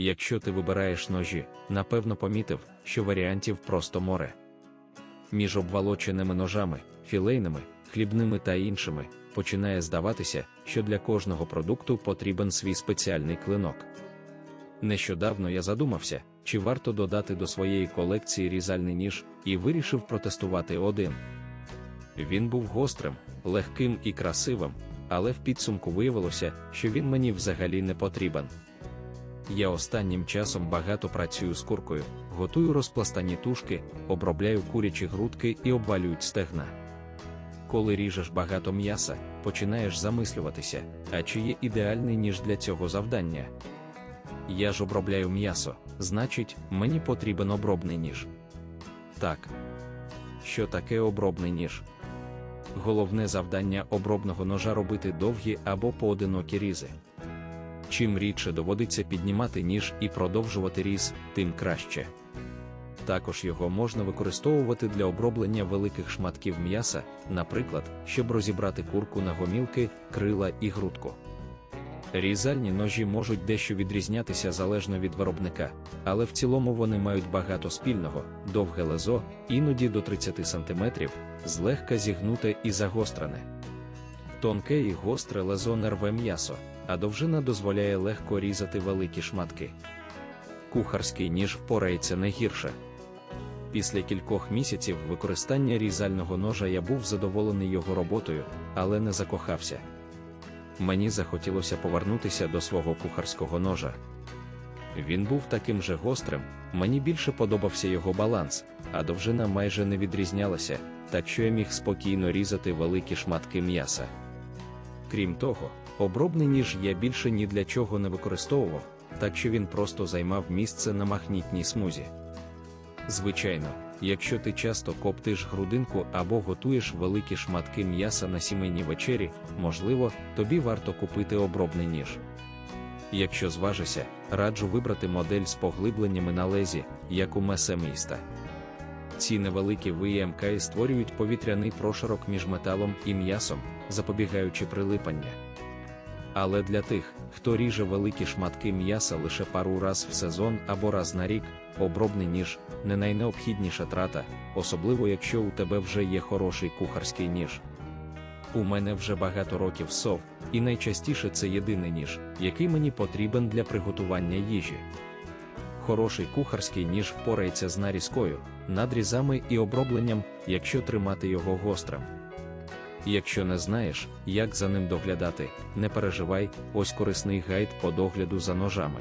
Якщо ти вибираєш ножі, напевно помітив, що варіантів просто море. Між обволоченими ножами, філейними, хлібними та іншими, починає здаватися, що для кожного продукту потрібен свій спеціальний клинок. Нещодавно я задумався, чи варто додати до своєї колекції різальний ніж, і вирішив протестувати один. Він був гострим, легким і красивим, але в підсумку виявилося, що він мені взагалі не потрібен. Я останнім часом багато працюю з куркою, готую розпластані тушки, обробляю курячі грудки і обвалюють стегна. Коли ріжеш багато м'яса, починаєш замислюватися, а чи є ідеальний ніж для цього завдання. Я ж обробляю м'ясо, значить, мені потрібен обробний ніж. Так. Що таке обробний ніж? Головне завдання обробного ножа робити довгі або поодинокі різи. Чим рідше доводиться піднімати ніж і продовжувати різ, тим краще. Також його можна використовувати для оброблення великих шматків м'яса, наприклад, щоб розібрати курку на гомілки, крила і грудку. Різальні ножі можуть дещо відрізнятися залежно від виробника, але в цілому вони мають багато спільного, довге лезо, іноді до 30 см, злегка зігнуте і загострене. Тонке і гостре лезо не рве м'ясо, а довжина дозволяє легко різати великі шматки. Кухарський ніж впорається не гірше. Після кількох місяців використання різального ножа я був задоволений його роботою, але не закохався. Мені захотілося повернутися до свого кухарського ножа. Він був таким же гострим, мені більше подобався його баланс, а довжина майже не відрізнялася, так що я міг спокійно різати великі шматки м'яса. Крім того, обробний ніж я більше ні для чого не використовував, так що він просто займав місце на махнітній смузі. Звичайно, якщо ти часто коптиш грудинку або готуєш великі шматки м'яса на сімейній вечері, можливо, тобі варто купити обробний ніж. Якщо зважишся, раджу вибрати модель з поглибленнями на лезі, як у месе міста. Ці невеликі виємки створюють повітряний прошарок між металом і м'ясом, запобігаючи прилипання. Але для тих, хто ріже великі шматки м'яса лише пару раз в сезон або раз на рік, обробний ніж не найнеобхідніша трата, особливо якщо у тебе вже є хороший кухарський ніж. У мене вже багато років сов, і найчастіше це єдиний ніж, який мені потрібен для приготування їжі. Хороший кухарський ніж впорається з нарізкою, надрізами і обробленням, якщо тримати його гострим. Якщо не знаєш, як за ним доглядати, не переживай, ось корисний гайд по догляду за ножами.